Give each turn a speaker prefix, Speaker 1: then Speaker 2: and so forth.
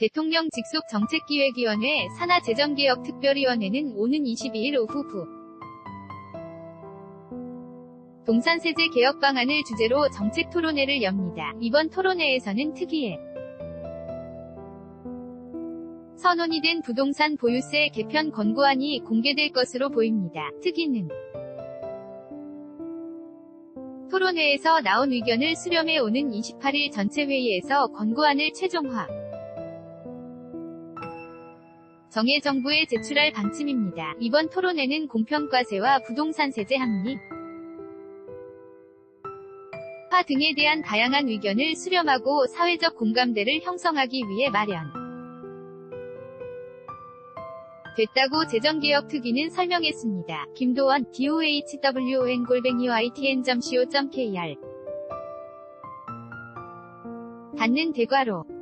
Speaker 1: 대통령 직속 정책기획위원회 산하재정개혁특별위원회는 오는 22일 오후 부 동산세제 개혁 방안을 주제로 정책 토론회를 엽니다. 이번 토론회에서는 특이해 선언이 된 부동산 보유세 개편 권고안이 공개될 것으로 보입니다. 특이는 토론회에서 나온 의견을 수렴해 오는 28일 전체 회의에서 권고안을 최종화 정해 정부에 제출할 방침입니다. 이번 토론회는 공평과세와 부동산세제 합리 화 등에 대한 다양한 의견을 수렴하고 사회적 공감대를 형성하기 위해 마련 됐다고 재정개혁특위는 설명했습니다. 김도원, dohwn-ytn.co.kr 닿는 대괄호